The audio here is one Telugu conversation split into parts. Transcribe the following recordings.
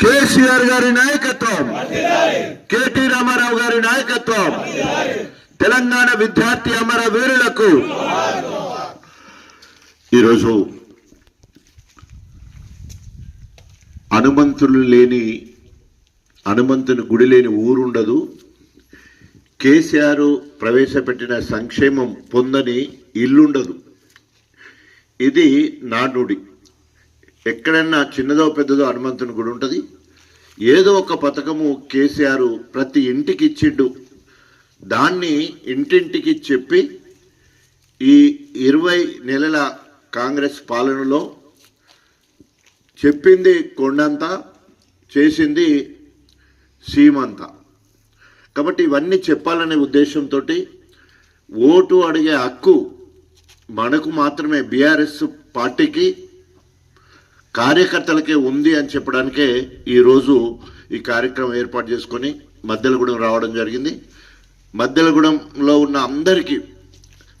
కేసీఆర్ గారి నాయకత్వం కేటీ రామారావు గారి నాయకత్వం తెలంగాణ విద్యార్థి అమర వీరులకు. ఈరోజు హనుమంతులు లేని హనుమంతుని గుడి లేని ఊరుండదు. కేసీఆర్ ప్రవేశపెట్టిన సంక్షేమం పొందని ఇల్లుండదు. ఇది నానుడి ఎక్కడన్నా చిన్నదో పెద్దదో హనుమంతుని గుడి ఉంటుంది. ఏదో ఒక పథకము కేసీఆర్ ప్రతి ఇంటికి ఇచ్చిండు. దాన్ని ఇంటింటికి చెప్పి ఈ ఇరవై నెలల కాంగ్రెస్ పాలనలో చెప్పింది కొండంతా చేసింది సీమంతా. కాబట్టి ఇవన్నీ చెప్పాలనే ఉద్దేశంతో ఓటు అడిగే హక్కు మనకు మాత్రమే బీఆర్ఎస్ పార్టీకి కార్యకర్తలకే ఉంది అని చెప్పడానికే ఈరోజు ఈ కార్యక్రమం ఏర్పాటు చేసుకొని మద్దెలగూడెం రావడం జరిగింది. మద్దెలగూడెంలో ఉన్న అందరికీ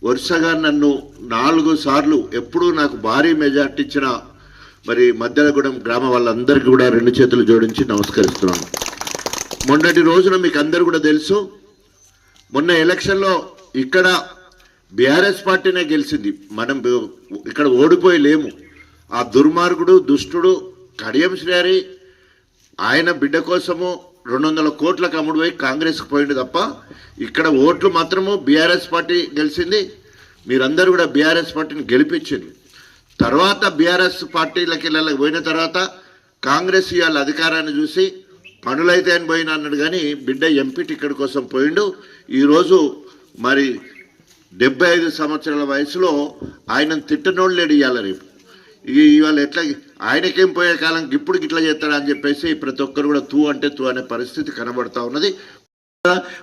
వరుసగా నన్ను నాలుగు సార్లు ఎప్పుడూ నాకు భారీ మెజార్టీ ఇచ్చిన మరి మద్దెలగూడెం గ్రామ వాళ్ళందరికీ కూడా రెండు చేతులు జోడించి నమస్కరిస్తున్నాను. మొన్నటి రోజున మీకు అందరు కూడా తెలుసు మొన్న ఎలక్షన్లో ఇక్కడ బీఆర్ఎస్ పార్టీనే గెలిచింది. మనం ఇక్కడ ఓడిపోయి లేము ఆ దుర్మార్గుడు దుష్టుడు కడియం శ్రీహరి ఆయన బిడ్డ కోసము రెండు వందల కోట్లకు అమ్ముడు పోయి కాంగ్రెస్కి పోయింది తప్ప ఇక్కడ ఓట్లు మాత్రము బీఆర్ఎస్ పార్టీ గెలిచింది. మీరందరూ కూడా బీఆర్ఎస్ పార్టీని గెలిపించింది తర్వాత బీఆర్ఎస్ పార్టీలకి వెళ్ళకి పోయిన తర్వాత కాంగ్రెస్ ఇవాళ అధికారాన్ని చూసి పనులైతే అని పోయిన అన్నాడు కానీ బిడ్డ ఎంపీ టికెట్ కోసం పోయిండు. ఈరోజు మరి డెబ్బై ఐదు సంవత్సరాల వయసులో ఆయనను తిట్టనోళ్ళు లేడు ఇవాళ రేపు. ఇవాళ ఎట్లా ఆయనకేం పోయే కాలం ఇప్పుడు ఇట్లా చేస్తాడు అని చెప్పేసి ప్రతి ఒక్కరు కూడా తూ అంటే తూ అనే పరిస్థితి కనబడతా ఉన్నది.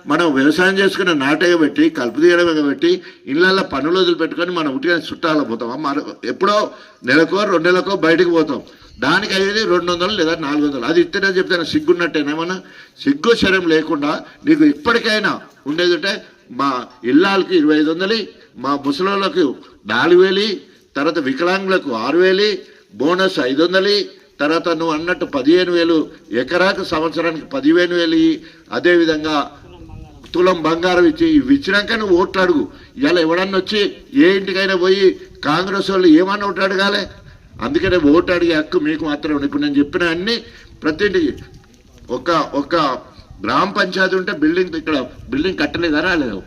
మనం వ్యవసాయం చేసుకునే నాటగా పెట్టి కలుపు తీయడం పెట్టి ఇళ్ళల్లో పనులు వదిలిపెట్టుకొని మనం ఉట్టిగా చుట్టాల పోతాం. మన ఎప్పుడో నెలకో రెండు నెలకో బయటకు పోతాం. దానికి అయ్యేది రెండు వందలు లేదా నాలుగు వందలు. అది ఇస్తేనే చెప్తాను సిగ్గున్నట్టేనేమన్నా సిగ్గు శరం లేకుండా నీకు ఇప్పటికైనా ఉండేది ఉంటే మా ఇళ్ళకి ఇరవై ఐదు వందలు మా ముసలోళ్ళకు నాలుగు వేలు తర్వాత వికలాంగులకు ఆరు వేలు బోనస్ ఐదు వందలు తర్వాత నువ్వు అన్నట్టు పదిహేను వేలు ఎకరాకు సంవత్సరానికి పదిహేను వేలు అదేవిధంగా తులం బంగారం ఇచ్చి ఇవి ఇచ్చినాక నువ్వు ఓట్లు అడుగు. ఇలా ఎవడన్నా వచ్చి ఏ ఇంటికైనా పోయి కాంగ్రెస్ వాళ్ళు ఏమన్నా ఓట్లు అడగాలి? అందుకనే ఓటు అడిగే హక్కు మీకు మాత్రమే ఇప్పుడు నేను చెప్పిన అన్ని ప్రతి ఇంటికి ఒక ఒక గ్రామ పంచాయతీ ఉంటే బిల్డింగ్ ఇక్కడ బిల్డింగ్ కట్టలేదా రాలేదు?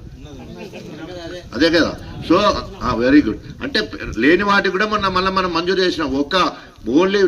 అదే కదా. సో వెరీ గుడ్ అంటే లేని వాటికి కూడా మొన్న మళ్ళీ మనం మంజూరు చేసినాం. ఒక ఓన్లీ